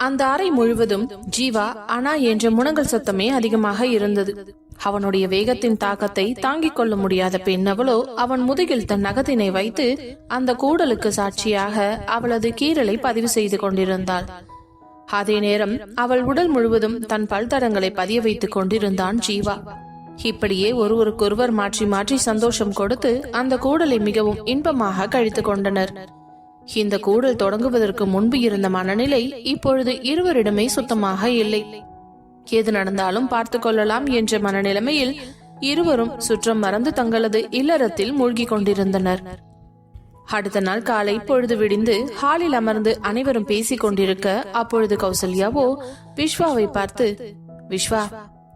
அந்த அறை முழுவதும் ஜீவா அனா என்ற முனங்கல் சத்தமே அதிகமாக இருந்தது. அவனுடைய வேகத்தின் தாக்கத்தை தாங்கிக் கொள்ள முடியாத பெண்ணவளோ அவன் முதுகில் தன் நகத்தினை வைத்து அந்த கூடலுக்கு சாட்சியாக அவளது கீறலை பதிவு செய்து கொண்டிருந்தாள். அதே நேரம் அவள் உடல் முழுவதும் தன் பல்தடங்களை பதிய வைத்துக் கொண்டிருந்தான் ஜீவா. இப்படியே ஒருவருக்கொருவர் மாற்றி மாற்றி சந்தோஷம் கொடுத்து அந்த கூடலை மிகவும் இன்பமாக கழித்துக் கொண்டனர். இந்த கூடல் தொடங்குவதற்கு முன்பு இருந்த மனநிலை இப்பொழுது இருவரிடமே சுத்தமாக இல்லை. எது நடந்தாலும் பார்த்து கொள்ளலாம் என்ற மனநிலைமையில் இருவரும் சுற்றம் மறந்து தங்களது இல்லறத்தில் மூழ்கிக் கொண்டிருந்தனர். அடுத்த நாள் காலை பொழுது விடிந்து ஹாலில் அமர்ந்து அனைவரும் பேசிக் கொண்டிருக்க அப்பொழுது கௌசல்யாவோ விஸ்வாவை பார்த்து விஸ்வா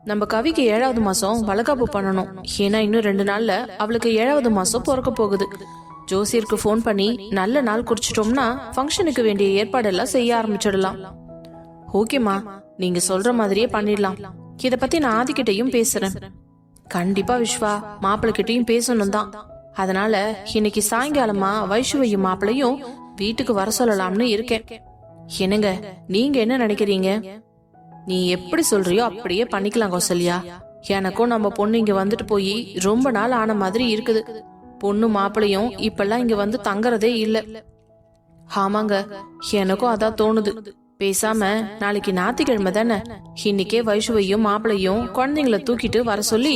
நம்ம கவிக்கு ஏழாவது மாசம் வளகாப்பு பண்ணணும். ஏன்னா இன்னும் ரெண்டு நாள்ல அவளுக்கு ஏழாவது மாசம் பிறக்க போகுது. ஜோசியருக்கு ஃபோன் பண்ணி நல்ல நாள் குறிச்சிட்டோம்னா ஃபங்க்ஷனுக்கு வேண்டிய ஏற்பாடெல்லாம் செய்ய ஆரம்பிச்சிடலாம். ஓகேம்மா நீங்க சொல்ற மாதிரியே பண்ணிடலாம். இத பத்தி நான் ஆதிக்கிட்டையும் பேசுறேன். கண்டிப்பா விஸ்வா மாப்பிள்ளை கிட்டயும் பேசணும் தான் அதனால இன்னைக்கு சாயங்காலமா வைஷ்வையும் மாப்பிளையும் வீட்டுக்கு வர சொல்லலாம்னு இருக்கேன். என்னங்க நீங்க என்ன நினைக்கிறீங்க? நீ எப்படி சொல்றியோ அப்படியே பண்ணிக்கலாம் கௌசல்யா. எனக்கும் நம்ம பொண்ணு இங்க வந்துட்டு போய் ரொம்ப நாள் ஆன மாதிரி இருக்குது. பொண்ணு மாப்பிளையும் இப்பெல்லாம் இங்க வந்து தங்கறதே இல்ல. ஆமாங்க எனக்கும் அதான் தோணுது. பேசாம நாளைக்கு ஞாத்திக்கிழமை தானே? இன்னைக்கே வைஷுவையும் மாப்பிளையும் குழந்தைங்கள தூக்கிட்டு வர சொல்லி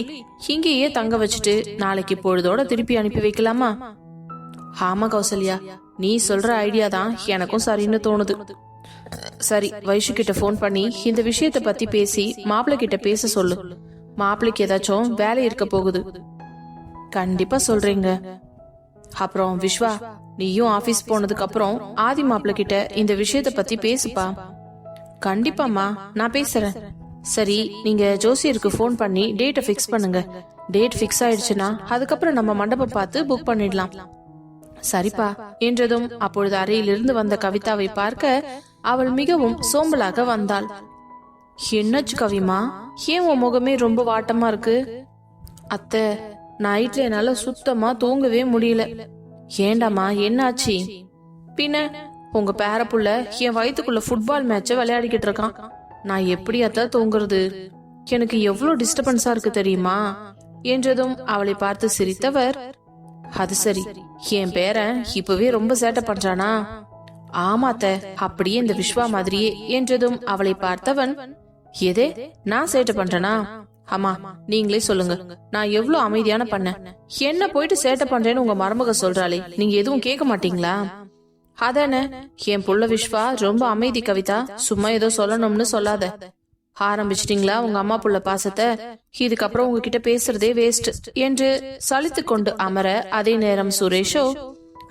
இங்கேயே தங்க வச்சுட்டு நாளைக்கு பொழுதோட திருப்பி அனுப்பி வைக்கலாமா? ஆமா கௌசல்யா நீ சொல்ற ஐடியா தான் எனக்கும் சரின்னு தோணுது. சரி வைஷு கிட்ட ஃபோன் பண்ணி இந்த விஷயத்த பத்தி பேசி மாப்பிள்ளை கிட்ட பேச சொல்லு. மாப்பிள்ளைக்கு ஏதாச்சும் வேலை இருக்க போகுது. கண்டிப்பா சொல்றீங்க. அப்புறம் விஸ்வா நீயும் ஆபீஸ் போனதுக்கு அப்புறம் ஆதி மாப்பிள்ள கிட்ட இந்த விஷயத்த பத்தி பேசுப்பா. கண்டிப்பாம்மா நான் பேசுறேன். சரி நீங்க ஜோசியருக்கு ஃபோன் பண்ணி டேட்டை ஃபிக்ஸ் பண்ணுங்க. டேட் ஃபிக்ஸ் ஆயிடுச்சுன்னா அதுக்கப்புறம் நம்ம மண்டபம் பார்த்து புக் பண்ணிடலாம். சரிப்பா என்றதும் அப்பொழுது அறையிலிருந்து வந்த கவிதாவை பார்க்க அவள் மிகவும் சோம்பலாக வந்தாள். என்னாச்சு கவிமா ஏன் உன் முகமே ரொம்ப வாட்டமா இருக்கு? அத்தை நைட்ல என்னால சுத்தமா தூங்கவே முடியல. ஏண்டாமா என்னாச்சு? பின்ன உங்க பேரப்புள்ள என் வயிற்றுக்குள்ள ஃபுட்பால் மேட்ச விளையாடிக்கிட்டு இருக்கான். நான் எப்படியாத்தான் தூங்குறது? எனக்கு எவ்வளவு டிஸ்டர்பன்ஸா இருக்கு தெரியுமா? என்றதும் அவளை பார்த்து சிரித்தவர் அது சரி என் பேரன் இப்பவே ரொம்ப சேட்டை பண்றானா? ஆமாத்த அப்படியே இந்த விஸ்வா மாதிரியே என்றதும் அவளை பார்த்தவன் எதே நான் சேட்டை பண்றேனா? ஆமா நீங்களே சொல்லுங்க. நான் எவ்வளவு அமைதியான பண்ணேன். என்ன போயிட்டு சேட்டை பண்றேன்னு உங்க மருமக சொல்றாளே. நீங்க எதுவும் கேட்க மாட்டீங்களா? அதானே என் புள்ள விஸ்வா ரொம்ப அமைதி கவிதா. சும்மா ஏதோ சொல்லணும்னு சொல்லாத. ஆரம்பிச்சிட்டீங்களா உங்க அம்மா புள்ள பாசத்தை? இதுக்கப்புறம் உங்ககிட்ட பேசுறதே வேஸ்ட் என்று சலித்து கொண்டு அமர அதே நேரம் சுரேஷோ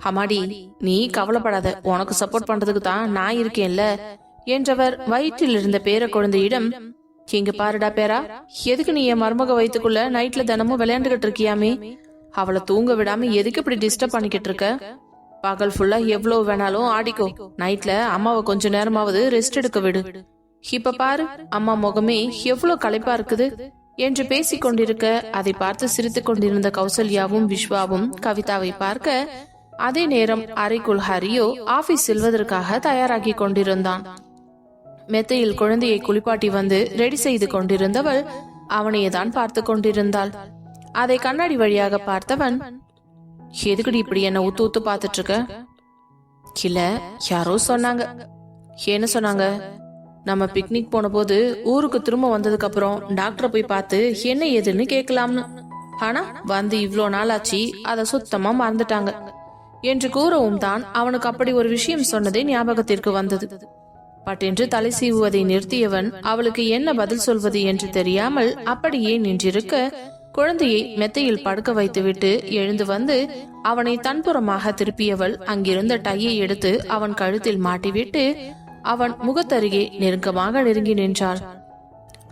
அம்மாடி நீ கவலைப்படாத. உனக்கு சப்போர்ட் பண்றதுக்கு தான் நான் இருக்கேன்ல. என்றவர் வயிற்றில் இருந்த பேர குழந்தையிடம் இங்க பாருடா பேரா எதுக்கு நீ என் மருமக வயிற்றுக்குள்ள நைட்ல தினமும் விளையாண்டுகிட்டு இருக்கியாமே? அவளை தூங்க விடாம எதுக்கு இப்படி டிஸ்டர்ப் பண்ணிக்கிட்டு இருக்க? பகல் ஃபுல்லா எவ்வளவு வேணாலும் ஆடிக்கோ. நைட்ல அம்மாவை கொஞ்ச நேரமாவது ரெஸ்ட் எடுக்க விடு. இப்ப பாரு அம்மா முகமே எவ்வளவு களைப்பா இருக்குது. என்று பேசிக் கொண்டிருக்க அதை பார்த்து சிரித்துக் கொண்டிருந்த கௌசல்யாவும் விஸ்வாவும் கவிதாவை பார்க்க அதே நேரம் அறைக்குள் ஹரியோ ஆபீஸ் செல்வதற்காக தயாராகி கொண்டிருந்தான். மெத்தையில் குழந்தையை குளிப்பாட்டி வந்து ரெடி செய்து கொண்டிருந்தவள் அவனையே தான் பார்த்து கொண்டிருந்தாள். அதை கண்ணாடி வழியாக பார்த்தவன் எதுக்குடி இப்படி என்ன ஊத்து ஊத்து பார்த்துட்டு இருக்க இல்ல யாரோ சொன்னாங்க. என்ன சொன்னாங்க? நம்ம பிக்னிக் போன போது ஊருக்கு திரும்ப வந்ததுக்கு அப்புறம் டாக்டரை போய் பார்த்து என்ன ஏதுன்னு கேட்கலாம்னு. ஆனா வந்து இவ்வளோ நாள் ஆச்சு அதை சுத்தமா மறந்துட்டாங்க. என்று கூறவும் தான் அவனுக்கு அப்படி ஒரு விஷயம் சொன்னதே ஞாபகத்திற்கு வந்தது. பட்டென்று தலை சீவுவதை நிறுத்தியவன் அவளுக்கு என்ன பதில் சொல்வது என்று தெரியாமல் அப்படியே நின்றிருக்க குழந்தையை மெத்தையில் படுக்க வைத்துவிட்டு எழுந்து வந்து அவனை தன்புறமாக திருப்பியவள் அங்கிருந்த டையை எடுத்து அவன் கழுத்தில் மாட்டிவிட்டு அவன் முகத்தருகே நெருக்கமாக நெருங்கி நின்றாள்.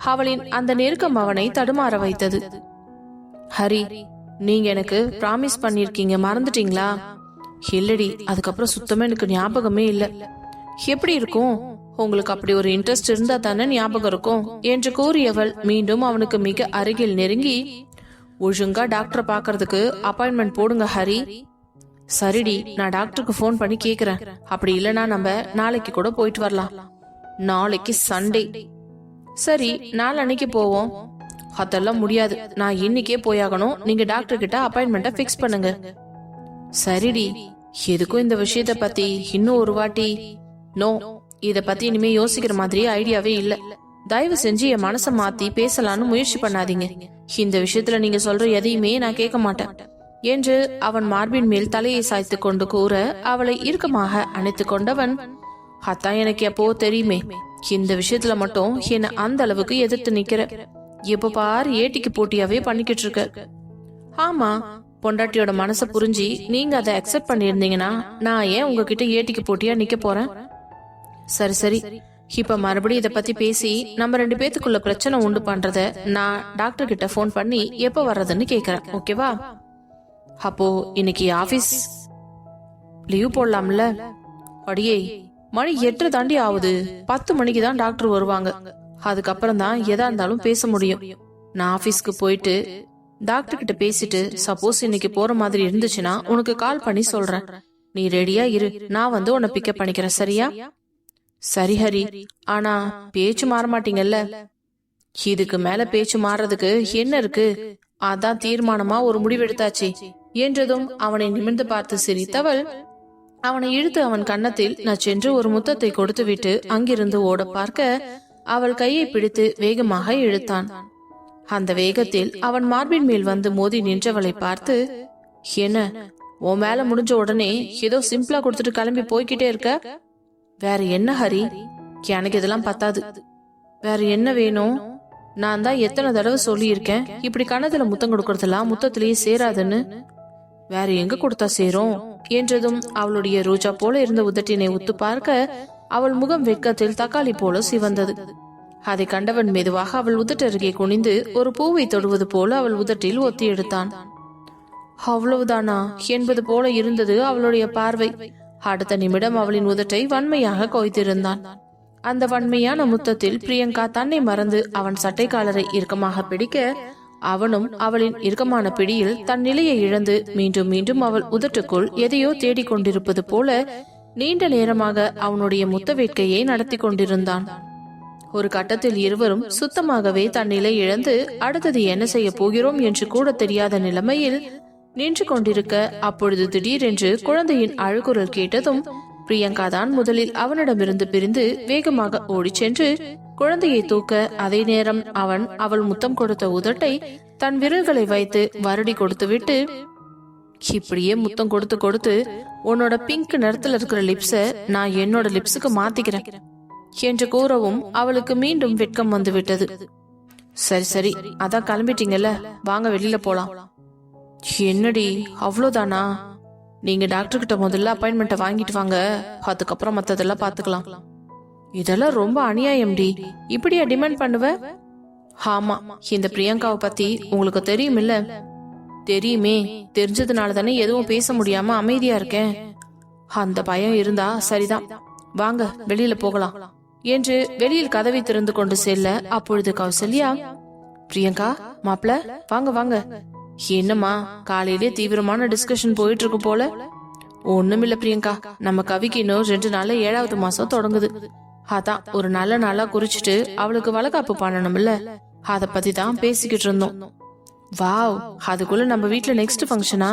அவளின் அந்த நெருக்கம் அவனை தடுமாற வைத்தது. ஹரி நீங்க எனக்கு பிராமிஸ் பண்ணிருக்கீங்க மறந்துட்டீங்களா? இல்லடி அதுக்கப்புறம் சுத்தமா எனக்கு ஞாபகமே இல்ல. எப்படி இருக்கும்? உங்களுக்கு அப்படி ஒரு இன்ட்ரெஸ்ட் இருந்தா தானே ஞாபகம் இருக்கும்? என்று கூறியவள் மீண்டும் அவனுக்கு மிக அருகில் நெருங்கி ஒழுங்கா டாக்டர் பாக்குறதுக்கு அப்பாயின்மெண்ட் போடுங்க ஹரி. சரிடி நான் டாக்டருக்கு ஃபோன் பண்ணி கேக்குறேன். அப்படி இல்லனா நம்ம நாளைக்கு கூட போயிட்டு வரலாம். நாளைக்கு சண்டே சரி நாளன்னைக்கு போவோம். அதெல்லாம் முடியாது. நான் இன்னைக்கே போயாகணும். நீங்க டாக்டர் கிட்ட அப்பாயின்மெண்ட்டை ஃபிக்ஸ் பண்ணுங்க. சரிடி. எதுக்கும் இந்த விஷயத்த பத்தி இன்னும் ஒரு வாட்டி நோ இத பத்தி இனிமே யோசிக்கிற மாதிரி ஐடியாவே இல்ல. தயவு செஞ்சு என் மனச மாத்தி பேசலான்னு முயற்சி பண்ணாதீங்க. இந்த விஷயத்துல நீங்க சொல்ற எதையுமே நான் கேட்க மாட்டேன். என்று அவன் மார்பின் மேல் தலையை சாய்த்து கொண்டு கூற அவளை இறுக்கமாக அணைத்து கொண்டவன் அத்தான் எனக்கு எப்போ தெரியுமே. இந்த விஷயத்துல மட்டும் என்ன அந்த அளவுக்கு எதிர்த்து நிக்கிற. எப்ப பாரு ஏட்டிக்கு போட்டியாவே பண்ணிக்கிட்டு இருக்க. ஆமா. பொண்டாட்டியோட மனசை புரிஞ்சு நீங்க அதை அக்செப்ட் பண்ணியிருந்தீங்கன்னா நான் ஏன் உங்ககிட்ட ஏட்டிக்கு போட்டியா நிக்க போறேன்? சரி சரி. இப்ப மறுபடியும் இத பத்தி பேசி நம்ம ரெண்டு பேத்துக்குள்ள பிரச்சனை உண்டு பண்றத நான் டாக்டர் கிட்ட ஃபோன் பண்ணி எப்ப வர்றதுன்னு கேக்குறேன். ஓகேவா? அப்போ இன்னைக்கு ஆபீஸ் லீவ் போடலாம்ல? அடியே மணி எட்டு தாண்டி ஆகுது. பத்து மணிக்கு தான் டாக்டர் வருவாங்க. அதுக்கப்புறம் தான் எதா இருந்தாலும் பேச முடியும். நான் ஆபீஸ்க்கு போயிட்டு டாக்டர் கிட்ட பேசிட்டு சப்போஸ் இன்னைக்கு போற மாதிரி இருந்துச்சுன்னா உனக்கு கால் பண்ணி சொல்றேன். நீ ரெடியா இரு. நான் வந்து உன்னை பிக்கப் பண்ணிக்கிறேன். சரியா? சரி ஹரி ஆனா பேச்சு மாற மாட்டீங்கல்ல? இதுக்கு மேல பேச்சு மாறுறதுக்கு என்ன இருக்கு? அதான் தீர்மானமா ஒரு முடிவெடுத்தாச்சு. என்றதும் அவனை நிமிர்ந்து பார்த்து சிரித்தவள் அவனை இழுத்து அவன் கன்னத்தில் நச்சென்று ஒரு முத்தத்தை கொடுத்துவிட்டு அங்கிருந்து ஓட பார்க்க அவள் கையை பிடித்து வேகமாக இழுத்தான். அந்த வேகத்தில் அவன் மார்பின் மேல் வந்து மோதி நின்றவளை பார்த்து என்ன? உன் மேல முடிஞ்ச உடனே ஏதோ சிம்பிளா கொடுத்துட்டு கிளம்பி போய்கிட்டே இருக்க? வேற என்ன ஹரி? எனக்கு இதெல்லாம் பத்தாது. வேற என்ன வேணும்? நான் தான் எத்தனை தடவை சொல்லியிருக்கேன் இப்படி கணத்துல முத்தம் கொடுக்கறதெல்லாம் முத்தத்திலேயே சேராதுன்னு. வேற எங்க கொடுத்தா சேரும்? என்றதும் அவளுடைய ரோஜா போல இருந்த உதட்டினை உத்து பார்க்க அவள் முகம் வெட்கத்தில் தக்காளி போல சிவந்தது. அதை கண்டவன் மெதுவாக அவள் உதட்டருகே குனிந்து ஒரு பூவை தொடுவது போல அவள் உதட்டில் ஒத்தி எடுத்தான் அவ்வளவுதானா? என்பது போல இருந்தது அவளுடைய பார்வை. அடுத்த நிமிடம் அவளின் உதட்டை வன்மையாக கொய்திருந்தான் அந்த வன்மையான முத்தத்தில் பிரியங்கா தன்னை மறந்து அவன் சட்டை காலரை இறுக்கமாக பிடிக்க அவனும் அவளின் இறுக்கமான பிடியில் தன் நிலையை இழந்து மீண்டும் மீண்டும் அவள் உதட்டுக்குள் எதையோ தேடிக்கொண்டிருப்பது போல நீண்ட நேரமாக அவனுடைய முத்த வேட்கையை நடத்தி கொண்டிருந்தான். ஒரு கட்டத்தில் இருவரும் சுத்தமாகவே தன் நிலை இழந்து அடுத்தது என்ன செய்ய போகிறோம் என்று கூட தெரியாத நிலைமையில் நின்று கொண்டிருக்க அப்பொழுது திடீரென்று குழந்தையின் அழுகுரல் கேட்டதும் பிரியங்கா தான் முதலில் அவனிடமிருந்து பிரிந்து வேகமாக ஓடிச் சென்று குழந்தையை தூக்க அதே நேரம் அவன் அவள் முத்தம் கொடுத்த உதட்டை தன் விரல்களை வைத்து வருடி கொடுத்துவிட்டு இப்படியே முத்தம் கொடுத்து கொடுத்து உன்னோட பிங்க் நிறத்துல இருக்கிற லிப்ஸ நான் என்னோட லிப்ஸுக்கு மாத்திக்கிறேன் என்று கூறவும் அவளுக்கு மீண்டும் வெட்கம் வந்து விட்டது சரி சரி அதான் கிளம்பிட்டீங்கல்ல வாங்க வெளியில போலாம். என்னடி அவ்வளோதானா நீங்க டாக்டர் கிட்ட முதல்ல அப்பாயின்மெண்ட்டை வாங்கிட்டு வாங்க. அதுக்கப்புறம் மற்றதெல்லாம் பார்த்துக்கலாம் இதெல்லாம் ரொம்ப அநியாயம்டி. இப்படியா டிமாண்ட் பண்ணுவ? ஆமா இந்த பிரியங்காவை பத்தி உங்களுக்கு தெரியுமில்ல. தெரியுமே தெரிஞ்சதுனால தானே எதுவும் பேச முடியாம அமைதியா இருக்கேன். அந்த பயம் இருந்தா சரிதான். வாங்க வெளியில போகலாம். என்று வெளியில் கதவை திறந்து கொண்டு செல்ல அப்பொழுது கௌசல்யா பிரியங்கா மாப்பிள வாங்க வாங்க. என்னம்மா காலையிலே தீவிரமான டிஸ்கஷன் போயிட்டு இருக்கு போல. ஒண்ணுமில்ல பிரியங்கா நம்ம கவிக்கு இன்னும் ரெண்டு நாள்ல ஏழாவது மாசம் தொடங்குது. அதான் ஒரு நல்ல நாளா குறிச்சிட்டு அவளுக்கு வளகாப்பு பண்ணணும்ல அத பத்தி தான் பேசிக்கிட்டு இருந்தோம். வாவ் அதுக்குள்ள நம்ம வீட்ல நெக்ஸ்ட் ஃபங்க்ஷனா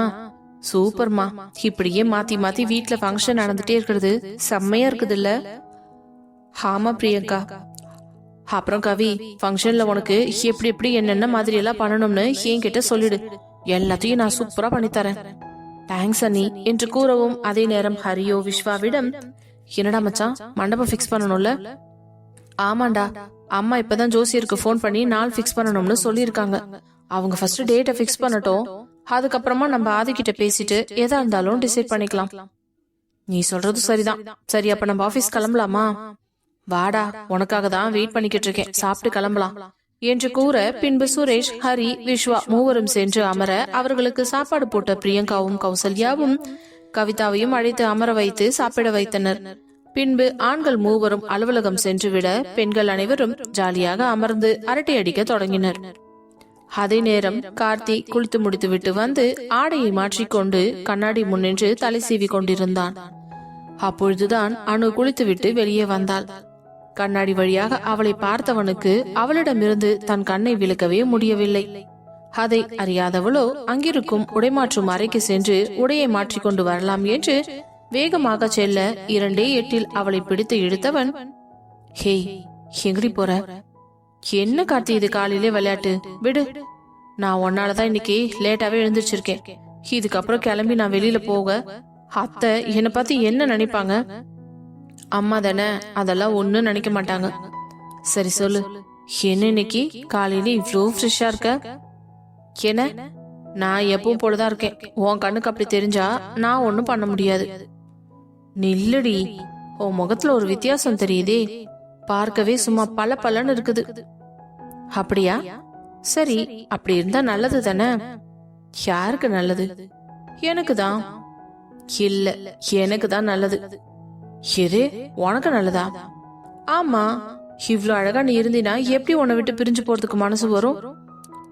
சூப்பர்மா இப்படியே மாத்தி மாத்தி வீட்ல ஃபங்க்ஷன் நடந்துட்டே இருக்கிறது. செம்மையா இருக்குது இல்ல ஆமா பிரியங்கா. அப்புறம் கவி ஃபங்க்ஷன்ல உனக்கு எப்படி எப்படி என்னென்ன மாதிரி எல்லாம் பண்ணணும்னு என்கிட்ட சொல்லிடு. எல்லாத்தையும் நான் சூப்பரா பண்ணித்தரேன். தேங்க்ஸ் அண்ணி. என்று கூறவும் அதே நேரம் ஹரியோ விஸ்வாவிடம் என்னடா மச்சான் மண்டபம் ஃபிக்ஸ் பண்ணணும்ல? ஆமாண்டா. அம்மா இப்பதான் ஜோசியருக்கு ஃபோன் பண்ணி நாள் ஃபிக்ஸ் பண்ணணும்னு சொல்லியிருக்காங்க. அவங்க ஃபர்ஸ்ட் டேட்டை ஃபிக்ஸ் பண்ணட்டும். அதுக்கப்புறமா நம்ம ஆதிக்கிட்ட பேசிட்டு எதா இருந்தாலும் டிசைட் பண்ணிக்கலாம். நீ சொல்றது சரிதான். சரி அப்ப நம்ம ஆபீஸ் கிளம்பலாமா? வாடா உனக்காக தான் வெயிட் பண்ணிக்கிட்டு இருக்கேன். சாப்பிட்டு கிளம்பலாம். என்று கூற பின்பு சுரேஷ் ஹரி விஸ்வா மூவரும் சென்று அமர அவர்களுக்கு சாப்பாடு போட்ட பிரியங்காவும் கௌசல்யாவும் கவிதாவையும் அழைத்து அமர வைத்து சாப்பிட வைத்தனர். பின்பு ஆண்கள் மூவரும் அலுவலகம் சென்றுவிட பெண்கள் அனைவரும் ஜாலியாக அமர்ந்து அரட்டை அடிக்க தொடங்கினர். அதே நேரம் கார்த்தி குளித்து முடித்துவிட்டு வந்து ஆடையை மாற்றிக்கொண்டு கண்ணாடி முன்னின்று தலை சீவி கொண்டிருந்தான் அப்பொழுதுதான் அணு குளித்துவிட்டு வெளியே வந்தாள். கண்ணாடி வழியாக அவளை பார்த்தவனுக்கு அவளிடமிருந்து தன் கண்ணை விழுக்கவே முடியவில்லை. அதை அறியாதவளோ அங்கிருக்கும் உடைமாற்றும் அறைக்கு சென்று உடையை மாற்றிக்கொண்டு வரலாம் என்று வேகமாக செல்ல இரண்டே எட்டில் அவளை பிடித்து இழுத்தவன் ஹே எங்கடி போற? என்ன கார்த்தி இது காலையிலே விளையாட்டு? விடு. நான் உன்னாலதான் இன்னைக்கு லேட்டாவே எழுந்திருச்சிருக்கேன். இதுக்கப்புறம் கிளம்பி நான் வெளியில போக. அத்தை என்னை பத்தி என்ன நினைப்பாங்க? அம்மா தானே? அதெல்லாம் ஒண்ணும் நினைக்க மாட்டாங்க. சரி சொல்லு. என்ன இன்னைக்கு? காலையில இவ்வளோ ஃப்ரெஷ்ஷா இருக்க? என்ன? நான் எப்பவும் போலதான் இருக்கேன். உன் கண்ணுக்கு அப்படி தெரிஞ்சா நான் ஒண்ணும் பண்ண முடியாது. நில்லுடி. உன் முகத்துல ஒரு வித்தியாசம் தெரியுதே. பார்க்கவே சும்மா பல பலன்னு இருக்குது. அப்படியா? சரி அப்படி இருந்தா நல்லது தானே? யாருக்கு நல்லது? எனக்கு தான் இல்ல எனக்கு தான் நல்லது. எது? உனக்கு நல்லதா? ஆமா. இவ்ளோ அழகா நீ இருந்தினா எப்படி உன்னை விட்டு பிரிஞ்சு போறதுக்கு மனசு வரும்?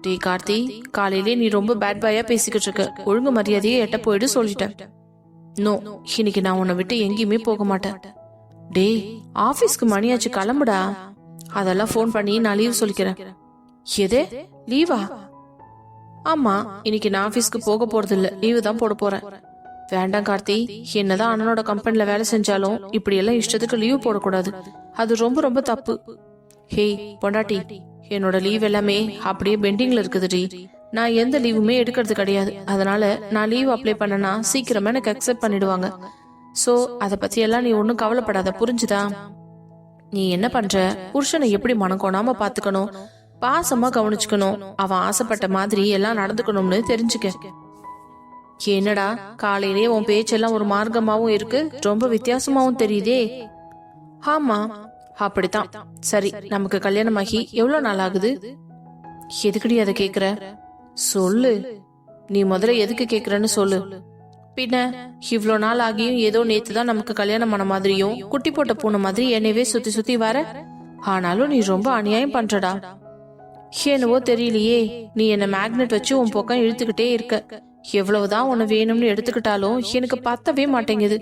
டே கார்த்தி காலையிலே நீ ரொம்ப பேட் பாயா பேசிக்கிட்டு இருக்க. ஒழுங்கு மரியாதையை எட்ட போயிடு சொல்லிட்டேன். நோ இன்னைக்கு நான் உன்னை விட்டு எங்கேயுமே போக மாட்டேன். டேய் ஆபீஸ்க்கு மணியாச்சு கிளம்புடா. அதெல்லாம் ஃபோன் பண்ணி நான் லீவ் சொல்லிக்கிறேன். எது? லீவா ஆமா இன்னைக்கு நான் ஆபீஸ்க்கு போக போறது இல்ல லீவு தான் போட போறேன். வேண்டாம் கார்த்தி. என்னதான் அண்ணனோட கம்பெனில வேலை செஞ்சாலும் இப்படி எல்லாம் இஷ்டத்துக்கு லீவ் போடக்கூடாது. அது ரொம்ப ரொம்ப தப்பு. ஹேய் பொண்டாட்டி என்னோட லீவ் எல்லாமே அப்படியே பெண்டிங்ல இருக்குதுடி. நான் எந்த லீவுமே எடுக்கிறது கிடையாது. அதனால நான் லீவ் அப்ளை பண்ணனா சீக்கிரமா எனக்கு அக்செப்ட் பண்ணிடுவாங்க. சோ அத பத்தி எல்லாம் நீ ஒன்னும் கவலைப்படாத புரிஞ்சுதா? நீ என்ன பண்ற? புருஷனை எப்படி மனம் கோணாம பாத்துக்கணும்? பாசமா கவனிச்சுக்கணும். அவன் ஆசைப்பட்ட மாதிரி எல்லாம் நடந்துக்கணும்னு தெரிஞ்சுக்க. என்னடா காலையிலே உன் பேச்செல்லாம் ஒரு மார்க்கமாவும் இருக்கு ரொம்ப வித்தியாசமாவும் தெரியுதே. ஆமா அப்படித்தான். சரி நமக்கு கல்யாணம் ஆகி எவ்வளவு நாள் ஆகுது? எதுக்குடி அதை கேக்குற? சொல்லு. நீ முதல்ல எதுக்கு கேக்குறன்னு சொல்லு. பின்ன இவ்வளோ நாள் ஆகியும் ஏதோ நேத்து தான் நமக்கு கல்யாணம் ஆன மாதிரியும் குட்டி போட்ட பூனை மாதிரி என்னையவே சுத்தி சுத்தி வர. ஆனாலும் நீ ரொம்ப அநியாயம் பண்றடா. என்னவோ தெரியலையே நீ என்ன மேக்னெட் வச்சு உன் பக்கம் இழுத்துக்கிட்டே இருக்க. எவ்வளவுதான் உன்னை வேணும்னு எடுத்துக்கிட்டாலும் எனக்கு பத்தவே மாட்டேங்குது.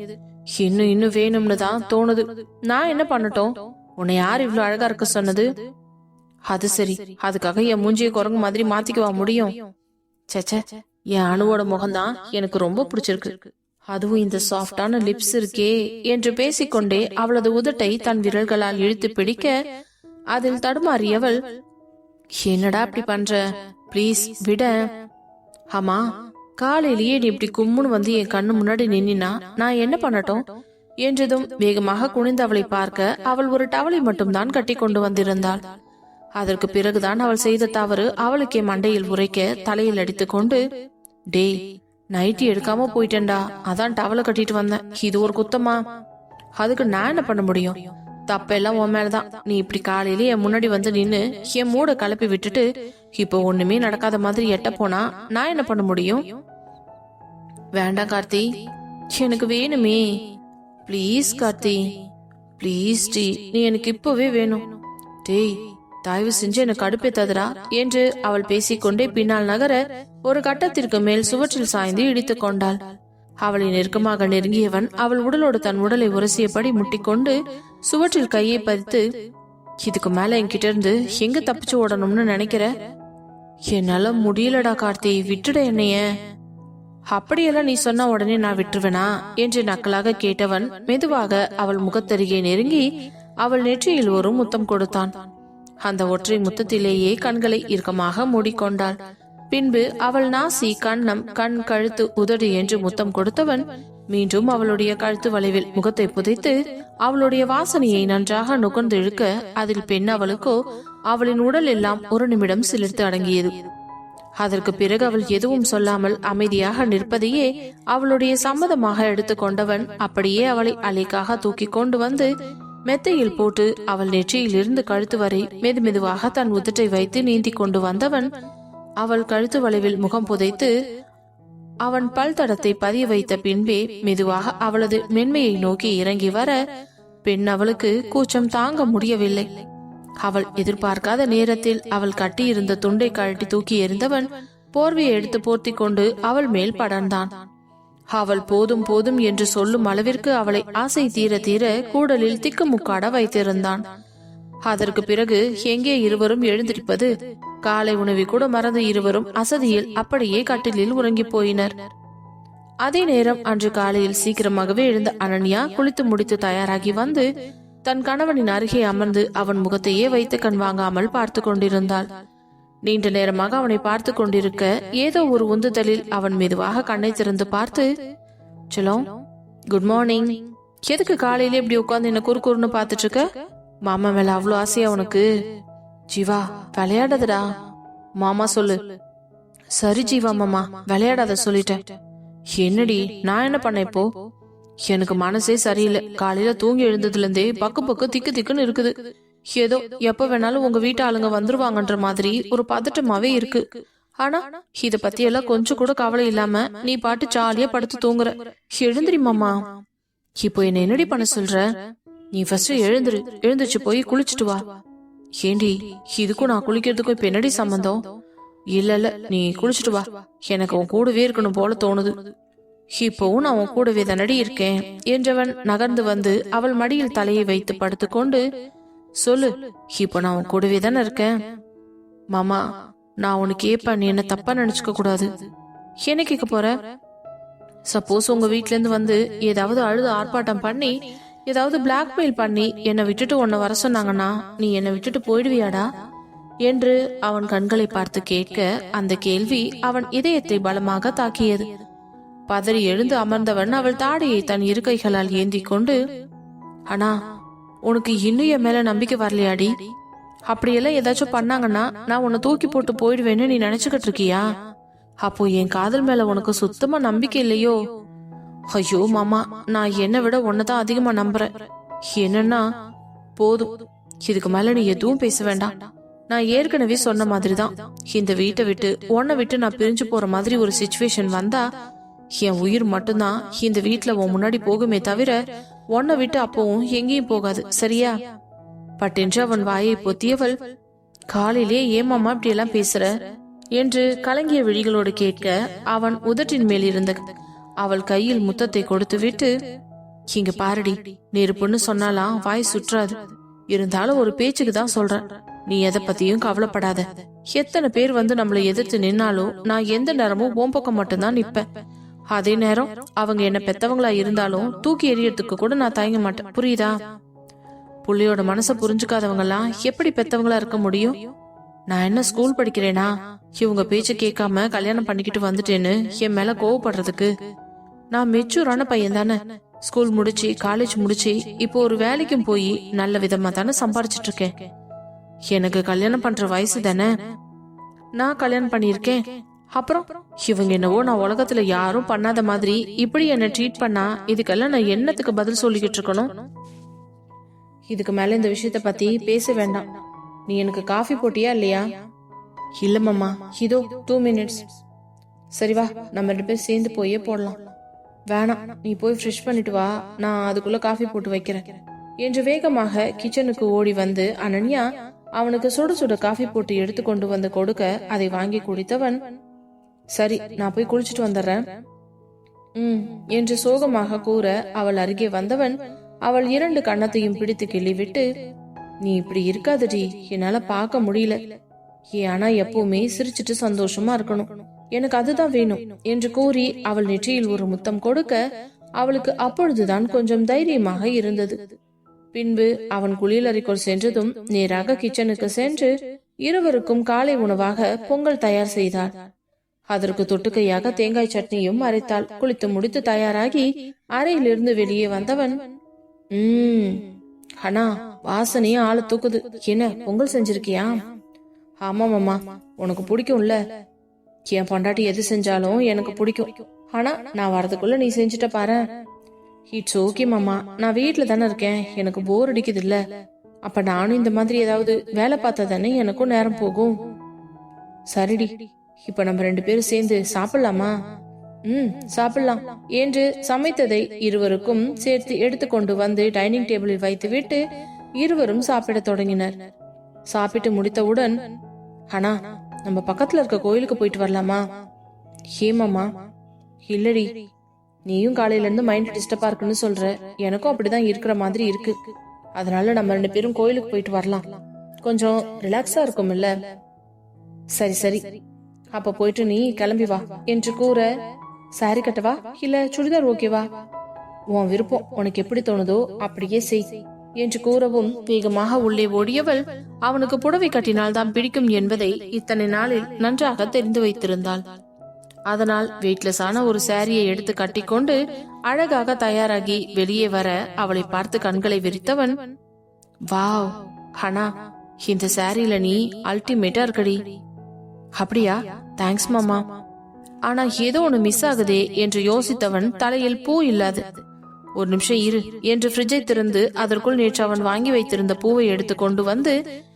இன்னும் இன்னும் வேணும்னு தான் தோணுது. நான் என்ன பண்ணட்டும்? உன்னை யார் இவ்வளவு அழகா இருக்க சொன்னது? அது சரி. அதுக்காக என் மூஞ்சிய குரங்கு மாதிரி மாத்திக்குவா முடியும்? சச்ச என் அணுவோட முகம்தான் எனக்கு ரொம்ப பிடிச்சிருக்கு. அதுவும் இந்த சாஃப்டான லிப்ஸ் இருக்கே என்று பேசிக்கொண்டே அவளது உதட்டை தன் விரல்களால் இழுத்து பிடிக்க அதில் தடுமாறியவள் என்னடா அப்படி பண்ற? ப்ளீஸ் விட. ஆமா காலையிலேயே நீ இப்படி கும்முன்னு வந்து என் கண்ணு முன்னாடி நின்னா நான் என்ன பண்ணட்டும்? என்றதும் வேகமாக குனிந்து அவளை பார்க்க அவள் ஒரு டவலை மட்டும்தான் கட்டி கொண்டு வந்திருந்தாள். அதற்கு பிறகுதான் அவள் செய்த தவறு அவளுக்கே மண்டையில் உரைக்க தலையில் அடித்துக்கொண்டு டேய் நைட்டி எடுக்காம போயிட்டேன்டா. அதான் டவலை கட்டிட்டு வந்தேன். இது ஒரு குத்தமா? அதுக்கு நான் என்ன பண்ண முடியும்? தப்பெல்லாம் உன் மேலதான். நீ இப்படி காலையில என் முன்னாடி வந்து நின்னு என் மூட கலப்பி விட்டுட்டு இப்போ ஒண்ணுமே நடக்காத மாதிரி எட்ட போனா நான் என்ன பண்ண முடியும்? வேண்டாம் கார்த்தி. எனக்கு வேணுமே. ப்ளீஸ் கார்த்தி. ப்ளீஸ் டி. நீ எனக்கு இப்பவே வேணும். டேய் தயவு செஞ்சு எனக்கு அடுப்பேத்தாதடா என்று அவள் பேசிக்கொண்டே பின்னால் நகர ஒரு கட்டத்திற்கு மேல் சுவற்றில் சாய்ந்து இடித்துக் கொண்டாள். அவளை நெருக்கமாக நெருங்கியவன் அவள் உடலோடு தன் உடலை உரசியபடி முட்டிக்கொண்டு சுவற்றில் கையை பதித்து இதுக்கு மேல என்கிட்ட இருந்து எங்க தப்பிச்சு ஓடணும்னு நினைக்கிற? என்னால முடியலடா கார்த்தி. விட்டுட என்னைய. அப்படியெல்லாம் நீ சொன்ன உடனே நான் விட்டுருவேனா? என்று நக்கலாக கேட்டவன் மெதுவாக அவள் முகத்தருகே நெருங்கி அவள் நெற்றியில் ஒரு முத்தம் கொடுத்தான். அந்த ஒற்றை முத்தத்திலேயே கண்களை இறுக்கமாக மூடிக்கொண்டாள். பின்பு அவள் நாசி கண்ணம் கண் கழுத்து உதடு என்று முத்தம் கொடுத்தவன் மீண்டும் அவளுடைய கழுத்து வளைவில் முகத்தை புதைத்து அவளுடைய வாசனையை நன்றாக நுகர்ந்து இழுக்க அதில் பெண் அவளுக்கோ அவளின் உடல் எல்லாம் ஒரு நிமிடம் சிலிர்த்து அடங்கியது. அதற்கு பிறகு அவள் எதுவும் சொல்லாமல் அமைதியாக நிற்பதையே அவளுடைய சம்மதமாக எடுத்துக்கொண்டவன் அப்படியே அவளை அலைக்காக தூக்கி கொண்டு வந்து மெத்தையில் போட்டு அவள் நெற்றியிலிருந்து கழுத்து வரை மெது மெதுவாக தன் உதட்டை வைத்து நீந்தி கொண்டு வந்தவன் அவள் கழுத்து வளைவில் முகம் புதைத்து அவன் பல் தடத்தை பதிய வைத்த பின்பே மெதுவாக அவளது மென்மையை நோக்கி இறங்கி வர பெண் அவளுக்கு கூச்சம் தாங்க முடியவில்லை. அவள் எதிர்பார்க்காத நேரத்தில் அவள் கட்டியிருந்த துண்டை கழட்டி தூக்கி எறிந்தவன் போர்வையை எடுத்து போர்த்தி கொண்டு அவள் மேல் படர்ந்தான். அவள் போதும் போதும் என்று சொல்லும் அளவிற்கு அவளை ஆசை தீர தீர கூடலில் திக்குமுக்காட வைத்திருந்தான். அதற்கு பிறகு எங்கே இருவரும் எழுந்திருப்பது? காலை உணவை கூட மறந்து இருவரும் அசதியில் அப்படியே கட்டிலில் உறங்கிப் போயினர். அதே நேரம் அன்று காலையில் சீக்கிரமாகவே எழுந்த அனன்யா குளித்து முடித்து தயாராகி வந்து தன் கணவனின் அருகே அமர்ந்து அவன் முகத்தையே வைத்து கண் வாங்காமல் பார்த்து கொண்டிருந்தாள். நீண்ட நேரமாக அவனை பார்த்து கொண்டிருக்க ஏதோ ஒரு உந்துதலில் அவன் மெதுவாக கண்ணை திறந்து பார்த்து செல்லம் குட் மார்னிங் எதுக்கு காலையில இப்படி உட்காந்து என்ன குறு குறுன்னு பார்த்துட்டு இருக்க? மாமா மேல அவ்வளோ ஆசையா உனக்கு? ஜீவா விளையாடாதடா. மாமா சொல்லு. சரி ஜீவா மாமா விளையாடாத சொல்லிட்டேன். என்னடி நான் என்ன பண்ண இப்போ? எனக்கு மனசே சரியில்லை. காலையில தூங்கி எழுந்ததுல இருந்தே பக்கு பக்கு திக்கு திக்குன்னு இருக்குது. ஏதோ எப்ப வேணாலும் உங்க வீட்டு ஆளுங்க வந்துருவாங்கன்ற மாதிரி ஒரு பதட்டமாவே இருக்கு. ஆனா இத பத்தி எல்லாம் கொஞ்சம் கூட கவலை இல்லாம நீ பாட்டு ஜாலியா படுத்து தூங்குற. எழுந்திரி மாமா. இப்போ என்ன என்னடி பண்ண சொல்ற? நீ ஃபர்ஸ்ட் எழுந்துரு. எழுந்துச்சு போய் குளிச்சுட்டு வா. ஏண்டி இதுக்கும் நான் குளிக்கிறதுக்கும் இப்ப என்னடி சம்பந்தம்? இல்ல இல்ல நீ குளிச்சுட்டு வா. எனக்கு உன் கூடவே இருக்கணும் போல தோணுது. இப்போவும் நான் உன் கூடவே தானடி இருக்கேன் என்றவன் நகர்ந்து வந்து அவள் மடியில் தலையை வைத்து படுத்துக்கொண்டு சொல்லு இப்போ நான் உன் கூடவே தானே இருக்கேன். மாமா நான் உனக்கு கேப்ப நீ என்ன தப்பா நினைச்சுக்க கூடாது. என்ன கேட்க போற? சப்போஸ் உங்க வீட்ல இருந்து வந்து ஏதாவது அழுது ஆர்ப்பாட்டம் பண்ணி ஏதாவது பிளாக்மெயில் பண்ணி என்னை விட்டுட்டு உன்னை வர சொன்னாங்கன்னா நீ என்னை விட்டுட்டு போயிடுவியாடா? என்று அவன் கண்களை பார்த்து கேட்க அந்த கேள்வி அவன் இதயத்தை பலமாக தாக்கியது. பதறி எழுந்து அமர்ந்தவன் அவள் தாடியை தன் இருக்கைகளால் ஏந்தி கொண்டு அண்ணா உனக்கு இன்னும் என் மேல நம்பிக்கை வரலையாடி? அப்படியெல்லாம் ஏதாச்சும் பண்ணாங்கன்னா நான் உன்னை தூக்கி போட்டு போயிடுவேன்னு நீ நினைச்சுக்கிட்டு இருக்கியா? அப்போ என் காதல் மேல உனக்கு சுத்தமா நம்பிக்கை இல்லையோ? ஐயோ மாமா நான் என்னை விட உன்னதான் அதிகமா நம்புறேன். என்னன்னா போதும். இதுக்கு மேல நீ எதுவும் பேச வேண்டாம். நான் ஏற்கனவே சொன்ன மாதிரி தான் இந்த வீட்டை விட்டு உன்னை விட்டு நான் பிரிஞ்சு போற மாதிரி ஒரு சுச்சுவேஷன் வந்தா என் உயிர் மட்டும்தான் இந்த வீட்டுல உன் முன்னாடி போகுமே தவிர உன்னை விட்டு அப்பவும் எங்கேயும் போகாது சரியா? பட்டென்று அவன் வாயை பொத்தியவள் காலையிலே ஏமாமா இப்படி எல்லாம் பேசுற? என்று கலங்கிய விழிகளோடு கேட்க அவன் உதட்டின் மேல் இருந்த அவள் கையில் முத்தத்தை கொடுத்து விட்டு இங்க பாருடி நெருப்புன்னு சொன்னாலாம் வாய் சுற்றாது. இருந்தாலும் ஒரு பேச்சுக்கு தான் சொல்றேன். நீ எதை பத்தியும் கவலைப்படாத. எத்தனை பேர் வந்து நம்மளை எதிர்த்து நின்னாலும் நான் எந்த நேரமும் ஓம்பக்கம் மட்டும்தான் நிப்பேன். அதே நேரம் அவங்க என்ன பெத்தவங்களா இருந்தாலும் தூக்கி எறியறதுக்கு கூட நான் தயங்க மாட்டேன். புரியுதா? புள்ளியோட மனசை புரிஞ்சுக்காதவங்க எல்லாம் எப்படி பெத்தவங்களா இருக்க முடியும்? நான் என்ன ஸ்கூல் படிக்கிறேனா? இவங்க பேச்ச கேட்காம கல்யாணம் பண்ணிக்கிட்டு வந்துட்டேன்னு என் மேல கோவப்படுறதுக்கு. நான் மெச்சூரான பையன் தானே ஸ்கூல் முடிச்சு காலேஜ் முடிச்சு இப்போ ஒரு வேலைக்கும் போய் நல்ல விதமா தானே சம்பாரிச்சிட்டு இருக்கேன் எனக்கு கல்யாணம் பண்ற வயசு தானே? நான் கல்யாணம் பண்ணியிருக்கேன். அப்புறம் இவங்க என்னவோ நான் உலகத்துல யாரும் பண்ணாத மாதிரி இப்படி என்ன ட்ரீட் பண்ணா இதுக்கெல்லாம் நான் என்னத்துக்கு பதில் சொல்லிக்கிட்டு இருக்கணும்? இதுக்கு மேல இந்த விஷயத்த பத்தி பேச வேண்டாம். நீ எனக்கு காஃபி போட்டியா இல்லையா? இல்ல மாமா. இதோ டூ மினிட்ஸ் சரி வா நம்ம ரெண்டு பேரும் சேர்ந்து போயே போடலாம். வேணாம் நீ போய் ஃப்ரெஷ் பண்ணிட்டு வா. நான் அதுக்குள்ள காஃபி போட்டு வைக்கிறேன். என்று வேகமாக கிச்சனுக்கு ஓடி வந்து அனன்யா அவனுக்கு சுட சுட காஃபி போட்டு எடுத்து கொண்டு வந்து கொடுக்க அதை வாங்கி குடித்தவன் சரி நான் போய் குளிச்சுட்டு வந்துடுறேன். ம் என்று சோகமாக கூற அவள் அருகே வந்தவன் அவள் இரண்டு கன்னத்தையும் பிடித்து கிள்ளிவிட்டு நீ இப்படி இருக்காதடி என்னால பார்க்க முடியல. ஏ ஆனா எப்பவுமே சிரிச்சிட்டு சந்தோஷமா இருக்கணும். எனக்கு அதுதான் வேணும் என்று கூறி அவள் நெற்றியில் ஒரு முத்தம் கொடுக்க அவளுக்கு அப்பொழுதுதான் கொஞ்சம் தைரியமாக இருந்தது. பின்பு அவன் குளியலறைக்குள் சென்றதும் நேராக கிச்சனுக்கு சென்று இருவருக்கும் காலை உணவாக பொங்கல் தயார் செய்தாள் அதற்கு தொட்டுக்கையாக தேங்காய் சட்னியும் அரைத்தாள். குளித்து முடித்து தயாராகி அறையிலிருந்து வெளியே வந்தவன் உம் அண்ணா வாசனையும் ஆளு தூக்குது. என்ன பொங்கல் செஞ்சிருக்கியா? ஆமா மாமா உனக்கு பிடிக்கும்ல. என் பொண்டாட்டி எது செஞ்சாலும் எனக்கு பிடிக்கும். ஆனா நான் வரதுக்குள்ள நீ செஞ்சுட்ட பாரு. இட்ஸ் ஓகே மாமா. நான் வீட்டுல தானே இருக்கேன். எனக்கு போர் அடிக்குது இல்ல அப்ப நானும் இந்த மாதிரி ஏதாவது வேலை பார்த்தா தானே எனக்கும் நேரம் போகும். சரிடி. இப்ப நம்ம ரெண்டு பேரும் சேர்ந்து சாப்பிடலாமா? ம் சாப்பிடலாம். என்று சமைத்ததை இருவருக்கும் சேர்த்து எடுத்துக்கொண்டு வந்து டைனிங் டேபிளில் வைத்துவிட்டு இருவரும் சாப்பிட தொடங்கினர். சாப்பிட்டு முடித்தவுடன் அண்ணா நம்ம பக்கத்துல இருக்க கோயிலுக்கு போயிட்டு வரலாமா? ஹேமம்மா. இல்லடி நீயும் காலையில இருந்து மைண்ட் டிஸ்டர்பா இருக்குன்னு சொல்ற. எனக்கும் அப்படிதான் இருக்கிற மாதிரி இருக்கு. அதனால நம்ம ரெண்டு பேரும் கோயிலுக்கு போயிட்டு வரலாம். கொஞ்சம் ரிலாக்ஸா இருக்கும்ல? சரி சரி. அப்ப போயிட்டு நீ கிளம்பி வா என்று கூற சாரி கட்டவா இல்ல சுடிதார் ஓகேவா உன் விருப்பம் உனக்கு எப்படி தோணுதோ அப்படியே செய் என்று கூறவும் வேகமாக உள்ளே ஓடியவள் அவனுக்கு புடவை கட்டினால் தான் பிடிக்கும் என்பதை இத்தனை நாளில் நன்றாக தெரிந்து வைத்திருந்தாள். அதனால் வெயிட்லெஸ்ஸான ஒரு சாரியை எடுத்து கட்டிக்கொண்டு அழகாக தயாராகி வெளியே வர அவளை பார்த்து கண்களை விரித்தவன் வாவ் ஹனா இந்த சாரியில நீ அல்டிமேட்டா இருக்கடி. அப்படியா? தேங்க்ஸ் மாமா ஆனா ஏதோ ஒண்ணு மிஸ் ஆகுதே என்று யோசித்தவன் தலையில் பூ இல்லாது. ஒரு நிமிஷம் இரு என்று ஃப்ரிட்ஜை திறந்து அதற்குள் நேற்று அவன் வாங்கி வைத்திருந்த பூவை எடுத்து கொண்டு வந்து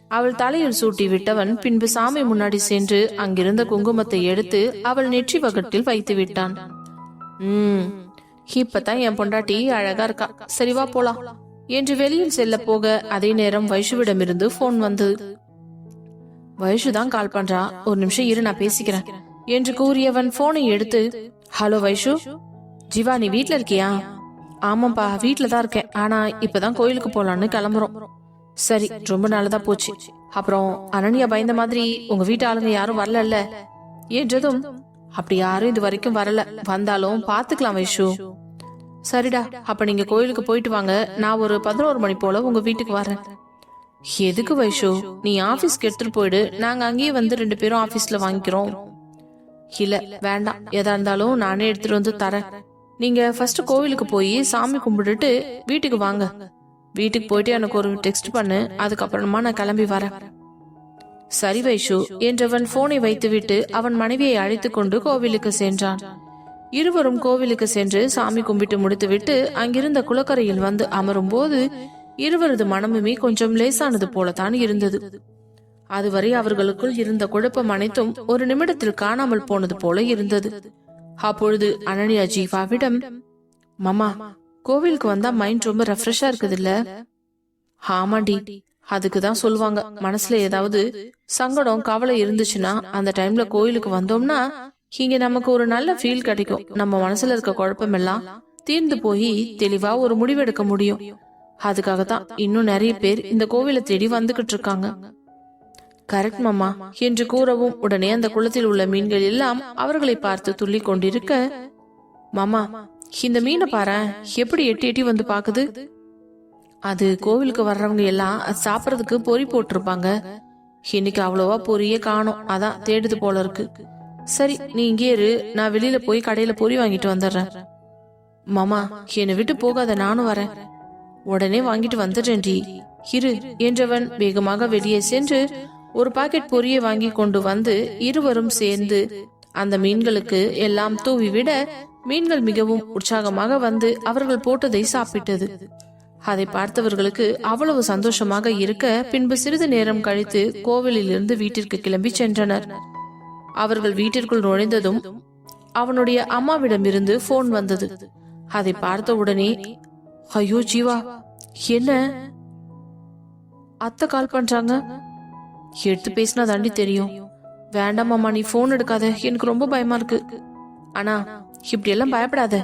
அவள் தலையில் சூட்டி விட்டவன் பின்பு சாமி முன்னாடி சென்று அங்கிருந்த குங்குமத்தை எடுத்து அவள் நெற்றி வகட்டில் வைத்து விட்டான். உம் இப்பதான் என் பொண்டாட்டி அழகா இருக்கா. சரிவா போலாம். என்று வெளியில் செல்ல போக அதே நேரம் வைஷுவிடமிருந்து போன் வந்தது. வைஷு தான் கால் பண்றா. ஒரு நிமிஷம் இரு நான் பேசிக்கிறேன். என்று கூறியவன் போனை எடுத்து ஹலோ வைஷு. ஜிவா நீ வீட்ல இருக்கியா? ஆமாப்பா வீட்ல தான் இருக்கேன். ஆனா இப்பதான் கோயிலுக்கு போலான்னு கிளம்புறோம். சரி ரொம்ப நாளதா போச்சு. அப்புறம் அனன்யா பயந்த மாதிரி உங்க வீட்டு ஆளுங்க யாரும் வரலல்ல? என்றதும் அப்படி யாரும் இது வரைக்கும் வரல. வந்தாலும் பாத்துக்கலாம் வைஷு. சரிடா அப்ப நீங்க கோயிலுக்கு போயிட்டு வாங்க. நான் ஒரு பதினோரு மணி போல உங்க வீட்டுக்கு வரேன். எதுக்கு வைஷு? நீ ஆபீஸ்க்கு எடுத்துட்டு போயிடு. நாங்க அங்கேயே வந்து ரெண்டு பேரும் ஆபீஸ்ல வாங்கிக்கிறோம். இல்ல வேண்டாம். எதா இருந்தாலும் நானே எடுத்துட்டு வந்து தரேன். நீங்க ஃபர்ஸ்ட் கோவிலுக்கு போய் சாமி கும்பிட்டுட்டு வீட்டுக்கு வாங்க. வீட்டுக்கு போயிட்டு எனக்கு ஒரு டெக்ஸ்ட் பண்ணு. அதுக்கப்புறமா நான் கிளம்பி வரேன். சரி வைஷு என்றவன் போனை வைத்துவிட்டு அவன் மனைவியை அழைத்து கொண்டு கோவிலுக்கு சென்றான். இருவரும் கோவிலுக்கு சென்று சாமி கும்பிட்டு முடித்துவிட்டு அங்கிருந்த குளக்கரையில் வந்து அமரும் போது இருவரது மனமுமே கொஞ்சம் லேசானது போலத்தான் இருந்தது. அதுவரை அவர்களுக்குள் இருந்த குழப்பம் அனைத்தும் ஒரு நிமிடத்தில் காணாமல் போனது போல இருந்தது. அப்பொழுது அனன்யா ஜீவாவிடம் மாமா கோவிலுக்கு வந்தா மைண்ட் ரொம்ப ரெஃப்ரெஷ்ஷா இருக்குது இல்ல ஆமாண்டி அதுக்கு தான் சொல்லுவாங்க. மனசுல ஏதாவது சங்கடம் கவலை இருந்துச்சுன்னா அந்த டைம்ல கோயிலுக்கு வந்தோம்னா இங்க நமக்கு ஒரு நல்ல ஃபீல் கிடைக்கும். நம்ம மனசுல இருக்க குழப்பம் எல்லாம் தீர்ந்து போய் தெளிவா ஒரு முடிவெடுக்க முடியும். அதுக்காக தான் இன்னும் நிறைய பேர் இந்த கோவிலை தேடி வந்துகிட்டு இருக்காங்க. கரெக்ட் மாமா என்று கூறவும் உடனே அந்த குளத்தில் உள்ள மீன்கள் எல்லாம் அவர்களை பார்த்து துள்ளி கொண்டிருக்க மாமா இந்த மீனை பாரு எப்படி எட்டி எட்டி வந்து பாக்குது? அது கோவிலுக்கு வர்றவங்க எல்லாம் அது சாப்பிடறதுக்கு பொறி போட்டிருப்பாங்க. இன்னைக்கு அவ்வளவா பொரியே காணோம். அதான் தேடுது போல இருக்கு. சரி நீ இங்கே இரு. நான் வெளியில போய் கடையில பொறி வாங்கிட்டு வந்துடுறேன். மாமா என்னை விட்டு போகாத. நானும் வரேன். உடனே வாங்கிட்டு வந்துடுறேன்டி இரு என்றவன் வேகமாக வெளியே சென்று ஒரு பாக்கெட் பொரியை வாங்கி கொண்டு வந்து இருவரும் சேர்ந்து அந்த மீன்களுக்கு எல்லாம் தூவி விட மீன்கள் மிகவும் உற்சாகமாக வந்து அவர்கள் போட்டதை சாப்பிட்டது. அதை பார்த்தவர்களுக்கு அவ்வளவு சந்தோஷமாக இருக்க பின்பு சிறிது நேரம் கழித்து கோவிலில் இருந்து வீட்டிற்கு கிளம்பி சென்றனர். அவர்கள் வீட்டிற்குள் நுழைந்ததும் அவனுடைய அம்மாவிடமிருந்து போன் வந்தது. அதை பார்த்த உடனே ஐயோ ஜீவா என்ன? அத்தை கால் பண்றாங்க. எடுத்து பேசினா தாண்டி தெரியும். வேண்டாம் மாமா நீ போன் எடுக்காத. எனக்கு ரொம்ப பயமா இருக்கு. ஆனா இப்படி எல்லாம் பயப்படாத.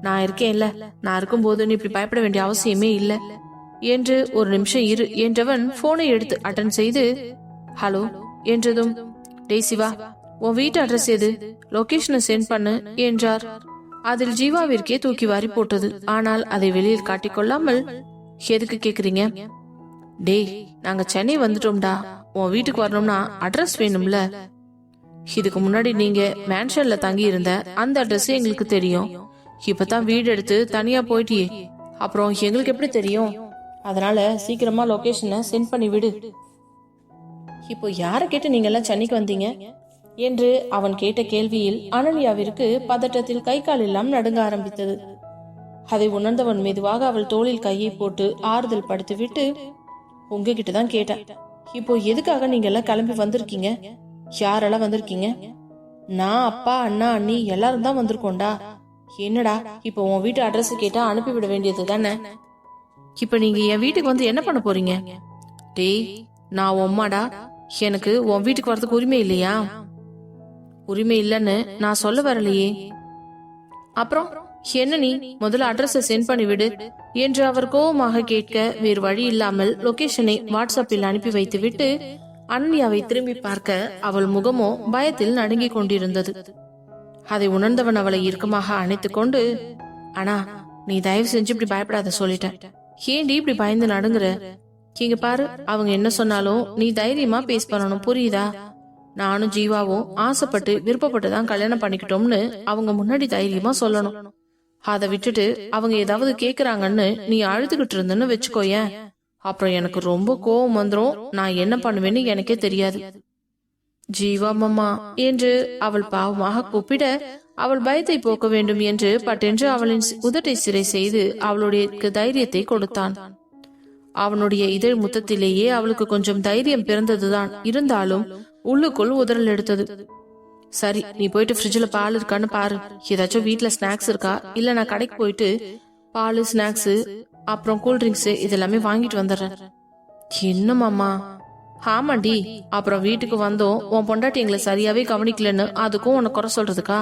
நான் இருக்கேன் இல்ல. நான் இருக்கும்போது நீ இப்படி பயப்பட வேண்டிய அவசியமே இல்ல. என்று ஒரு நிமிஷம் இரு என்றவன் போனை எடுத்து அட்டன் செய்து ஹலோ என்றதும் டேய் சிவா உன் வீட்டு அட்ரஸ் எது? லொகேஷனை சென்ட் பண்ணு என்றார். அதில் ஜீவாவிற்கே தூக்கி வாரி போட்டது. ஆனால் அதை வெளியில் காட்டிக்கொள்ளாமல் எதுக்கு கேக்குறீங்க? டேய் நாங்க சென்னை வந்துட்டோம்டா. உன் வீட்டுக்கு வரணும்னா அட்ரஸ் வேணும்ல. இதுக்கு முன்னாடி நீங்க மேன்ஷன்ல தங்கி இருந்த அந்த அட்ரஸ் எங்களுக்கு தெரியும். இப்பதான் வீடு எடுத்து தனியா போயிட்டியே. அப்புறம் எங்களுக்கு எப்படி தெரியும்? அதனால சீக்கிரமா லொகேஷனை சென்ட் பண்ணி விடு. இப்போ யாரை கேட்டு நீங்க எல்லாம் சென்னைக்கு வந்தீங்க? என்று அவன் கேட்ட கேள்வியில் அனன்யாவிற்கு பதட்டத்தில் கை கால் எல்லாம் நடுங்க ஆரம்பித்தது. அதை உணர்ந்தவன் மெதுவாக அவள் தோளில் கையை போட்டு ஆறுதல் படுத்திவிட்டு உங்ககிட்ட தான் கேட்டேன். இப்போ எதுக்காக நீங்க எல்லாம் கிளம்பி வந்திருக்கீங்க? யாரெல்லாம் வந்திருக்கீங்க? நான் அப்பா அண்ணா அண்ணி எல்லாரும் தான் வந்திருக்கோண்டா என்னடா இப்போ உன் வீட்டு அட்ரஸ் கேட்டா அனுப்பிவிட வேண்டியது தானே? இப்ப நீங்க என் வீட்டுக்கு வந்து என்ன பண்ண போறீங்க? டேய் நான் உம்மாடா. எனக்கு உன் வீட்டுக்கு வரதுக்கு உரிமை இல்லையா? உரிமை இல்லைன்னு நான் சொல்ல வரலையே. அப்புறம் என்ன நீ? முதல்ல அட்ரஸை சென்ட் பண்ணிவிடு என்று அவர் கோபமாக கேட்க வேறு வழி இல்லாமல் லொகேஷனை வாட்ஸ்அப்பில் அனுப்பி வைத்துவிட்டு அனன்யாவை திரும்பி பார்க்க அவள் முகமோ பயத்தில் நடுங்கிக் கொண்டிருந்தது. அதை உணர்ந்தவன் அவளை இறுக்கமாக அணைத்து கொண்டு அண்ணா நீ தயவு செஞ்சு இப்படி பயப்படாத சொல்லிட்டேன். ஏன்டி இப்படி பயந்து நடுங்குற? இங்க பாரு அவங்க என்ன சொன்னாலும் நீ தைரியமா பேஸ் பண்ணணும் புரியுதா? நானும் ஜீவாவும் ஆசைப்பட்டு விருப்பப்பட்டு தான் கல்யாணம் பண்ணிக்கிட்டோம்னு அவங்க முன்னாடி தைரியமா சொல்லணும். அதை விட்டுட்டு அவங்க ஏதாவது கேக்குறாங்கன்னு நீ அழுதுகிட்டு இருந்தன்னு வச்சுக்கோயேன் அப்புறம் எனக்கு ரொம்ப கோவம் வந்துரும். நான் என்ன பண்ணுவேன்னு எனக்கே தெரியாது. ஜீவா மம்மா என்று அவள் பாவமாக கூப்பிட அவள் பயத்தை போக்க வேண்டும் என்று பட்டென்று அவளின் உதட்டை சிறை செய்து அவளுடைய தைரியத்தை கொடுத்தான். அவனுடைய இதழ் முத்தத்திலேயே அவளுக்கு கொஞ்சம் தைரியம் பிறந்ததுதான். இருந்தாலும் உள்ளுக்குள் உதறல் எடுத்தது. சரி நீ போயிட்டு ஃப்ரிட்ஜில் பால் இருக்கான்னு பாரு. ஏதாச்சும் வீட்டில் ஸ்நாக்ஸ் இருக்கா? இல்லை நான் கடைக்கு போயிட்டு பால் ஸ்நாக்ஸ் அப்புறம் கூல்ட்ரிங்க்ஸ் இதெல்லாமே வாங்கிட்டு வந்துடுறேன். என்னமாம்மா ஆமாண்டி அப்புறம் வீட்டுக்கு வந்தோம். உன் பொண்டாட்டி எங்களை சரியாவே கவனிக்கலன்னு அதுக்கும் உன்னை குறை சொல்றதுக்கா?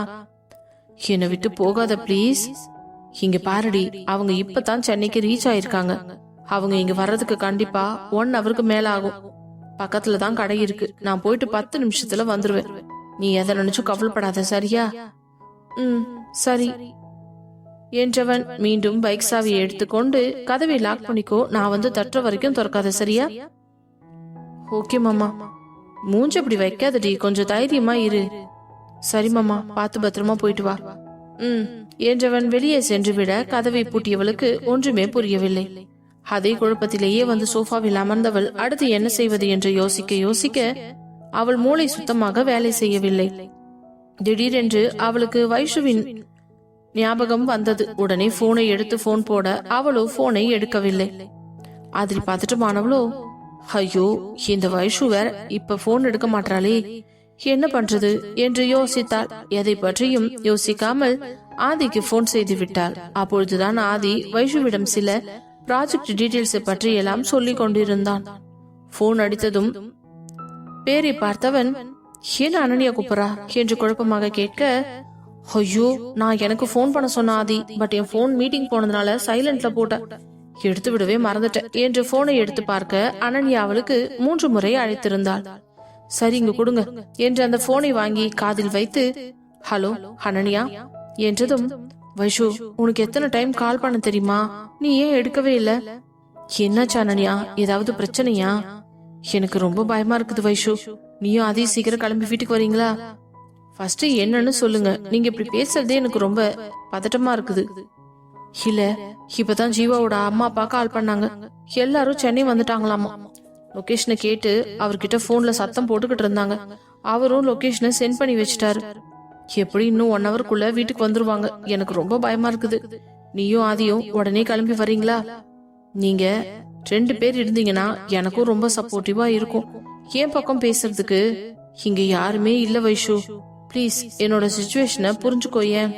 என்னை விட்டு போகாத ப்ளீஸ் இங்க பாருடி அவங்க இப்பதான் சென்னைக்கு ரீச் ஆயிருக்காங்க. அவங்க இங்க வர்றதுக்கு கண்டிப்பா ஒன் ஹவருக்கு மேல ஆகும். பக்கத்துல தான் கடை இருக்கு. நான் போயிட்டு பத்து நிமிஷத்துல வந்துருவேன். நீ எதை நினைச்சும் கவலைப்படாத சரியா? ம் சரி. என்றவன் மீண்டும் பைக் சாவியை எடுத்துக்கொண்டு கதவை லாக் பண்ணிக்கோ. நான் வந்து தட்டுற வரைக்கும் திறக்காத சரியா? ஓகே மாமா. மூஞ்சி அப்படி வைக்காதடி. கொஞ்சம் தைரியமா இரு. சரி மாமா. பார்த்து பத்திரமா போயிட்டு வா. ம் என்றவன் வெளியே சென்று விட கதவை பூட்டியவளுக்கு ஒன்றுமே புரியவில்லை. அதே குழப்பத்திலேயே வந்து சோஃபாவில் அமர்ந்தவள் அடுத்து என்ன செய்வது என்று யோசிக்க யோசிக்க அவள் மூளை சுத்தமாக வேலை செய்யவில்லை. திடீரென்று அவளுக்கு வைஷுவின் ஞாபகம் வந்தது. உடனே போனை எடுத்து போன் போட அவளோ போனை எடுக்கவில்லை. அதில் பதட்டமானவளோ ஐயோ இந்த வைஷு வேற இப்ப போன் எடுக்க மாட்டாளே என்ன பண்றது? என்று யோசித்தாள். எதை பற்றியும் யோசிக்காமல் ஆதிக்கு போன் செய்து விட்டாள். அப்பொழுதுதான் ஆதி வைஷுவிடம் சில ப்ராஜெக்ட் டீடைல்ஸ் பற்றி எல்லாம் சொல்லிக் கொண்டிருந்தான். போன் அடித்ததும் பேரை பார்த்தவன் ஏன் அனனியா கூப்பிடறா? என்று குழப்பமாக கேட்க ஐயோ நான் எனக்கு ஃபோன் பண்ண சொன்ன ஆதி பட் என் ஃபோன் மீட்டிங் போனதுனால சைலண்ட்ல போட்டேன் எடுத்து விடவே மறந்துட்டேன் என்று போனை எடுத்து பார்க்க அனன்யா அவளுக்கு மூன்று முறை அழைத்திருந்தாள். சரி இங்க கொடுங்க என்று அந்த போனை வாங்கி காதில் வைத்து ஹலோ அனன்யா என்றதும் வைஷு உனக்கு எத்தனை டைம் கால் பண்ண தெரியுமா? நீ ஏன் எடுக்கவே இல்ல? என்னாச்சு அனன்யா? ஏதாவது பிரச்சனையா? எனக்கு ரொம்ப பயமா இருக்குது வைஷு. நீயும் அதே சீக்கிரம் கிளம்பி வீட்டுக்கு வரீங்களா? ஃபர்ஸ்ட் என்னன்னு சொல்லுங்க. நீங்க இப்படி பேசுறதே எனக்கு ரொம்ப பதட்டமா இருக்குது. இல்ல இப்பதான் ஜீவாவோட அம்மா அப்பா கால் பண்ணாங்க. எல்லாரும் சென்னை வந்துட்டாங்களாமா? லொகேஷனை கேட்டு அவர்கிட்ட போன்ல சத்தம் போட்டுக்கிட்டு இருந்தாங்க. அவரும் லொகேஷனை சென்ட் பண்ணி வச்சிட்டாரு. எப்படி இன்னும் ஒன் ஹவருக்குள்ள வீட்டுக்கு வந்துருவாங்க. எனக்கு ரொம்ப பயமா இருக்குது. நீயும் ஆதியும் உடனே கிளம்பி வரீங்களா? நீங்க ரெண்டு பேர் இருந்தீங்கன்னா எனக்கும் ரொம்ப சப்போர்ட்டிவா இருக்கும். என் பக்கம் பேசுறதுக்கு இங்க யாருமே இல்ல வைஷு. ப்ளீஸ் என்னோட சுச்சுவேஷனை புரிஞ்சுக்கோ ஏன்?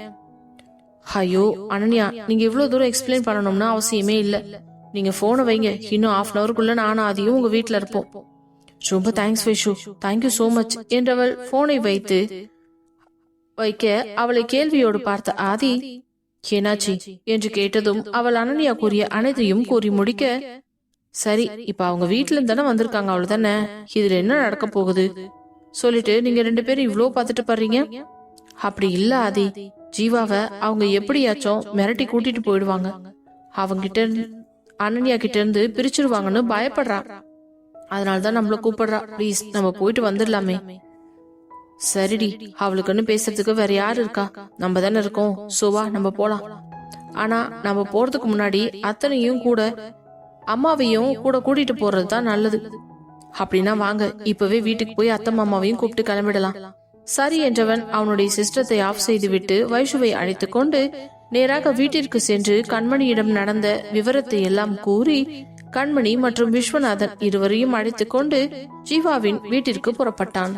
ஐயோ அனன்யா நீங்க இவ்வளவு தூரம் எக்ஸ்பிளைன் பண்ணணும்னு அவசியமே இல்ல. நீங்க போனை வைங்க. இன்னும் ஹாஃப் அன் அவருக்குள்ள நானும் அதையும் உங்க வீட்டுல இருப்போம். ரொம்ப thanks Vaishu. Thank you so much என்றவள் போனை வைத்து வைக்க அவளை கேள்வியோடு பார்த்த ஆதி ஏனாச்சி என்று கேட்டதும் அவள் அனன்யா கூறிய அனைத்தையும் கூறி முடிக்க சரி இப்ப அவங்க வீட்டுல இருந்து தானே வந்திருக்காங்க அவ்வளவுதானே? இதுல என்ன நடக்க போகுது? சொல்லிட்டு நீங்க ரெண்டு பேரும் இவ்வளோ பாத்துட்டு பாருங்க அப்படி இல்ல ஆதி. ஜீவாவை அவங்க எப்படியாச்சும் மிரட்டி கூட்டிட்டு போயிடுவாங்க. அவங்க கிட்ட அனன்யா கிட்ட இருந்து பிரிச்சிருவாங்கன்னு பயப்படுறா அதனாலதான் நம்மள கூப்பிடுறா. ப்ளீஸ் நம்ம போயிட்டு வந்துடலாமே. சரிடி அவளுக்குன்னு பேசுறதுக்கு வேற யாரு இருக்கா? நம்ம தானே இருக்கோம். சோவா நம்ம போலாம். ஆனா நம்ம போறதுக்கு முன்னாடி அத்தனையும் கூட அம்மாவையும் கூட கூட்டிட்டு போறது தான் நல்லது. அப்படின்னா வாங்க இப்பவே வீட்டுக்கு போய் அத்தை மாமாவையும் கூப்பிட்டு கிளம்பிடலாம். சரி என்றவன் அவனுடைய சிஸ்டத்தை ஆஃப் செய்துவிட்டு வைஷுவை அழைத்து கொண்டு நேராக வீட்டிற்கு சென்று கண்மணியிடம் நடந்த விவரத்தை எல்லாம் கூறி கண்மணி மற்றும் விஸ்வநாதன் இருவரையும் அழைத்துக் கொண்டு ஜீவாவின் வீட்டிற்கு புறப்பட்டான்.